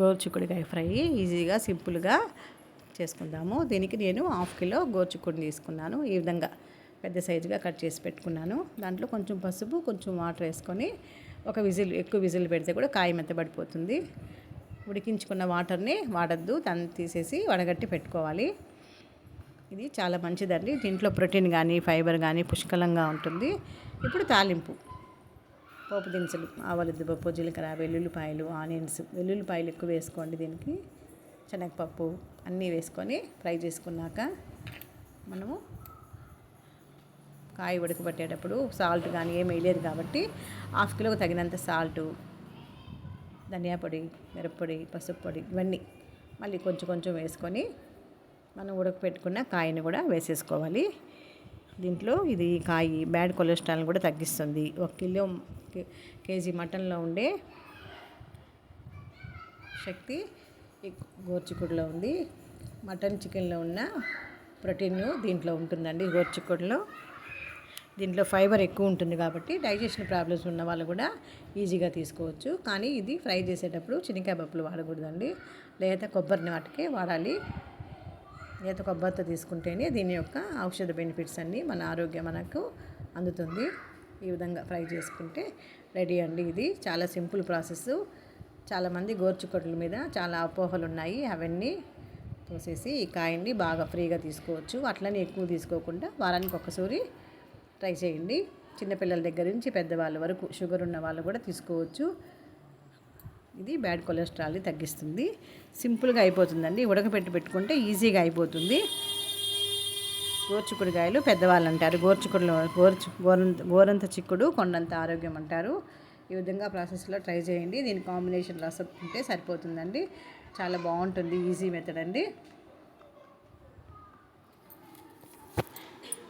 గోరుచిక్కుడుకాయ fry ఈజీగా సింపుల్గా చేసుకుందాము. దీనికి నేను హాఫ్ కిలో గోరుచిక్కుడిని తీసుకున్నాను. ఈ విధంగా పెద్ద సైజుగా కట్ చేసి పెట్టుకున్నాను. దాంట్లో కొంచెం పసుపు కొంచెం వాటర్ వేసుకొని ఒక విజిల్ ఎక్కువ విజిల్ పెడితే కూడా కాయ మెత్తబడిపోతుంది ఉడికించుకున్న వాటర్ని వాడద్దు. దాన్ని తీసేసి వడగట్టి పెట్టుకోవాలి. ఇది చాలా మంచిదండి. దీంట్లో ప్రోటీన్ కానీ ఫైబర్ కానీ పుష్కలంగా ఉంటుంది. ఇప్పుడు తాలింపు. పోపు దినుసులు ఆవాలు పప్పు జీలకర్ర వెల్లుల్లిపాయలు ఆనియన్స్. వెల్లుల్లిపాయలు ఎక్కువ వేసుకోండి దీనికి. శనగపప్పు అన్నీ వేసుకొని ఫ్రై చేసుకున్నాక మనము కాయ ఉడకబెట్టేటప్పుడు సాల్ట్ కానీ ఏం వేయలేదు కాబట్టి హాఫ్ కిలోకి తగినంత సాల్టు ధనియా పొడి మిరప్పొడి పసుపు పొడి ఇవన్నీ మళ్ళీ కొంచెం కొంచెం వేసుకొని మనం ఉడకపెట్టుకున్న కాయని కూడా వేసేసుకోవాలి. దీంట్లో ఇది కాయి బ్యాడ్ కొలెస్ట్రాల్ కూడా తగ్గిస్తుంది. ఒక కిలో కేజీ మటన్లో ఉండే శక్తి ఈ ఉంది. మటన్ చికెన్లో ఉన్న ప్రోటీన్ దీంట్లో ఉంటుందండి గోర్చిక్కుడులో దీంట్లో ఫైబర్ ఎక్కువ ఉంటుంది కాబట్టి డైజెషన్ ప్రాబ్లమ్స్ ఉన్న వాళ్ళు కూడా ఈజీగా తీసుకోవచ్చు. కానీ ఇది ఫ్రై చేసేటప్పుడు చినికాయ పప్పులు వాడకూడదండి. లేత కొబ్బరిని వాటికే వాడాలి. ఈత కొబ్బరితో తీసుకుంటేనే దీని యొక్క ఔషధ బెనిఫిట్స్ అన్నీ మన ఆరోగ్యం మనకు అందుతుంది. ఈ విధంగా ఫ్రై చేసుకుంటే రెడీ అండి ఇది. చాలా సింపుల్ ప్రాసెస్ చాలామంది గోర్చుకొట్ల మీద చాలా అపోహలు ఉన్నాయి. అవన్నీ తోసేసి ఈ కాయన్ని బాగా ఫ్రీగా తీసుకోవచ్చు. అట్లనే ఎక్కువ తీసుకోకుండా వారానికి ఒక్కసారి ట్రై చేయండి. చిన్నపిల్లల దగ్గర నుంచి పెద్దవాళ్ళ వరకు షుగర్ ఉన్న వాళ్ళు కూడా తీసుకోవచ్చు. ఇది బ్యాడ్ కొలెస్ట్రాల్ని తగ్గిస్తుంది. సింపుల్గా అయిపోతుందండి. ఉడకపెట్టి పెట్టుకుంటే ఈజీగా అయిపోతుంది. గోర్చుకుడుగాయలు పెద్దవాళ్ళు అంటారు. గోర్చుకుడులో గోర్చు గోరంత గోరంత చిక్కుడు కొండంత ఆరోగ్యం అంటారు. ఈ విధంగా ప్రాసెస్లో ట్రై చేయండి. దీని కాంబినేషన్ రసం ఉంటే సరిపోతుందండి. చాలా బాగుంటుంది. ఈజీ మెథడ్ అండి.